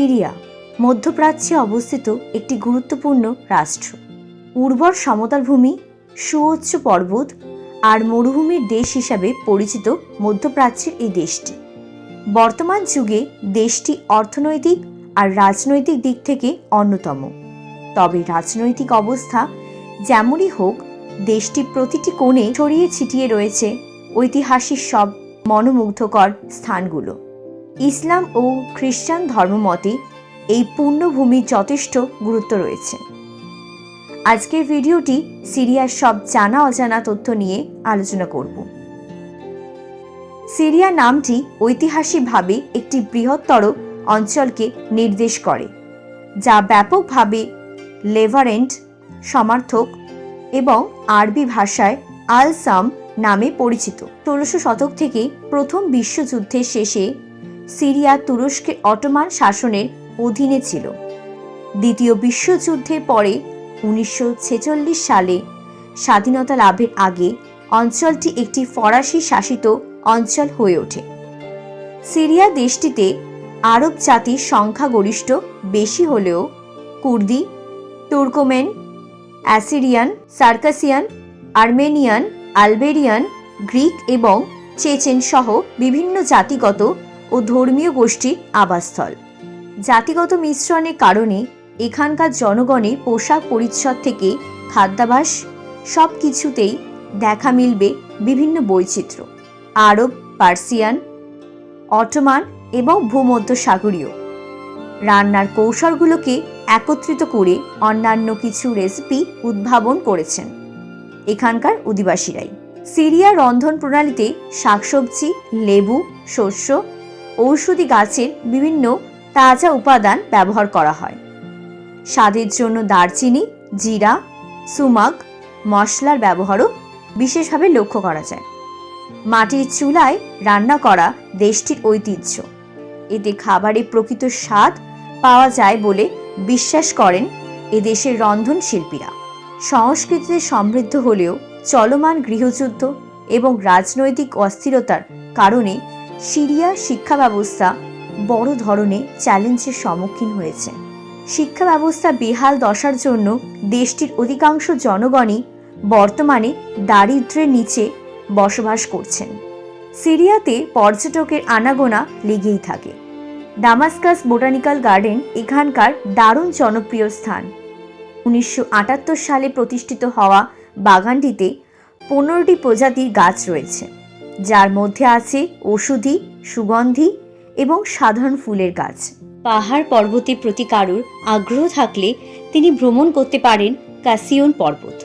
Syria, মধ্যপ্রাচ্যে অবস্থিত একটি গুরুত্বপূর্ণ রাষ্ট্র। উর্বর সমতল ভূমি, সুউচ্চ পর্বত আর মরুভূমির দেশ হিসাবে পরিচিত মধ্যপ্রাচ্যের এই দেশটি। বর্তমান যুগে দেশটি অর্থনৈতিক আর রাজনৈতিক দিক থেকে অন্যতম। তবে রাজনৈতিক অবস্থা যেমনই হোক দেশটি প্রতিটি কোণে ছড়িয়ে ছিটিয়ে রয়েছে ঐতিহাসিক সব মনোমুগ্ধকর স্থানগুলো। ইসলাম ও খ্রিস্টান ধর্মমতে এই পূর্ণভূমির যথেষ্ট গুরুত্ব রয়েছে। আজকের ভিডিওটি সিরিয়ার সব জানা অজানা তথ্য নিয়ে আলোচনা করব। সিরিয়া নামটি ঐতিহাসিকভাবে একটি বৃহত্তর অঞ্চলকে নির্দেশ করে, যা ব্যাপকভাবে লেভারেন্ট, সমার্থক এবং আরবি ভাষায় আল সাম নামে পরিচিত। ষোলোশো শতক থেকে প্রথম বিশ্বযুদ্ধের শেষে সিরিয়া তুরস্কের অটোমান শাসনের অধীনে ছিল। দ্বিতীয় বিশ্বযুদ্ধের পরে উনিশশো ছেচল্লিশ সালে স্বাধীনতা লাভের আগে অঞ্চলটি একটি ফরাসি শাসিত অঞ্চল হয়ে ওঠে। সিরিয়া দেশটিতে আরব জাতির সংখ্যাগরিষ্ঠ বেশি হলেও কুর্দি, Turkmen, Assyrian, Circassian, Armenian, আলবেরিয়ান, Greek এবং চেচেন সহ বিভিন্ন জাতিগত ও ধর্মীয় গোষ্ঠীর আবাসস্থল। জাতিগত মিশ্রণের কারণে এখানকার জনগণের পোশাক পরিচ্ছদ থেকে খাদ্যাভাস সব কিছুতেই দেখা মিলবে বিভিন্ন বৈচিত্র্য। আরব, পার্সিয়ান, অটোমান এবং ভূমধ্যসাগরীয়। রান্নার কৌশলগুলোকে একত্রিত করে অন্যান্য কিছু রেসিপি উদ্ভাবন করেছেন এখানকার অধিবাসীরাই। সিরিয়া রন্ধন প্রণালীতে শাকসবজি, লেবু, শস্য ঔষধি গাছের বিভিন্ন তাজা উপাদান ব্যবহার করা হয়। স্বাদের জন্য দারচিনি, জিরা, সুমাক, মশলার ব্যবহারও বিশেষভাবে লক্ষ্য করা যায়। মাটির চুলায় রান্না করা দেশটির ঐতিহ্য। এতে খাবারে প্রকৃত স্বাদ পাওয়া যায় বলে বিশ্বাস করেন এদেশের রন্ধন শিল্পীরা সংস্কৃতিতে সমৃদ্ধ হলেও চলমান গৃহযুদ্ধ এবং রাজনৈতিক অস্থিরতার কারণে সিরিয়া শিক্ষা ব্যবস্থা বড় ধরনের চ্যালেঞ্জের সম্মুখীন হয়েছে। শিক্ষা ব্যবস্থা বেহাল দশার জন্য দেশটির অধিকাংশ জনগণই বর্তমানে দারিদ্র্যের নিচে বসবাস করছেন। সিরিয়াতে পর্যটকের আনাগোনা লেগেই থাকে। ডামাস্কাস বোটানিক্যাল গার্ডেন এখানকার দারুণ জনপ্রিয় স্থান। উনিশশো আটাত্তর সালে প্রতিষ্ঠিত হওয়া বাগানটিতে পনেরোটি প্রজাতির গাছ রয়েছে। যার মধ্যে আছে ওষুধি, সুগন্ধি এবং সাধারণ ফুলের গাছ। পাহাড় পর্বতের প্রতি কারুর আগ্রহ থাকলে তিনি ভ্রমণ করতে পারেন কাসিয়ন পর্বত।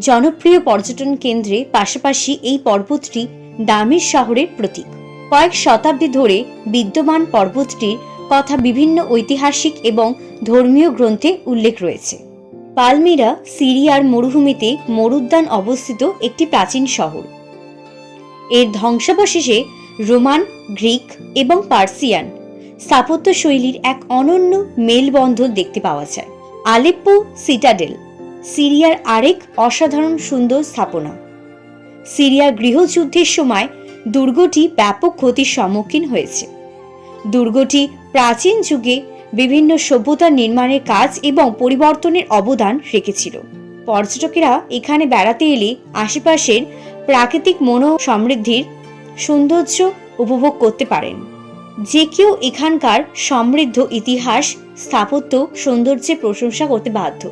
জনপ্রিয় পর্যটন কেন্দ্রে পাশাপাশি এই পর্বতটি দামের শহরের প্রতীক। কয়েক শতাব্দী ধরে বিদ্যমান পর্বতটির কথা বিভিন্ন ঐতিহাসিক এবং ধর্মীয় গ্রন্থে উল্লেখ রয়েছে। পালমিরা, সিরিয়ার মরুভূমিতে মরুদ্যান অবস্থিত একটি প্রাচীন শহর। এর ধ্বংসাবশেষে রোমান, গ্রিক এবং পার্সিয়ান স্থাপত্য শৈলীর এক অনন্য মেলবন্ধন দেখতে পাওয়া যায়। আলেপ্পো সিটাডেল, সিরিয়ার আরেক অসাধারণ সুন্দর স্থাপনা। সিরিয়ার গৃহযুদ্ধের সময় দুর্গটি ব্যাপক ক্ষতির সম্মুখীন হয়েছে। দুর্গটি প্রাচীন যুগে বিভিন্ন সভ্যতার নির্মাণের কাজ এবং পরিবর্তনের অবদান রেখেছিল। পর্যটকেরা এখানে বেড়াতে এলে আশেপাশের প্রাকৃতিক মনো সমৃদ্ধির সৌন্দর্য উপভোগ করতে পারেন। যে কেউ এখানকার সমৃদ্ধ ইতিহাস, স্থাপত্য সৌন্দর্যের প্রশংসা করতে বাধ্য।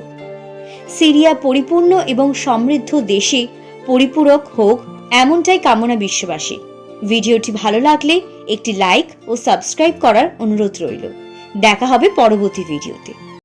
সিরিয়া পরিপূর্ণ এবং সমৃদ্ধ দেশে পরিপূরক হোক এমনটাই কামনা বিশ্ববাসী। ভিডিওটি ভালো লাগলে একটি লাইক ও সাবস্ক্রাইব করার অনুরোধ রইল। দেখা হবে পরবর্তী ভিডিওতে।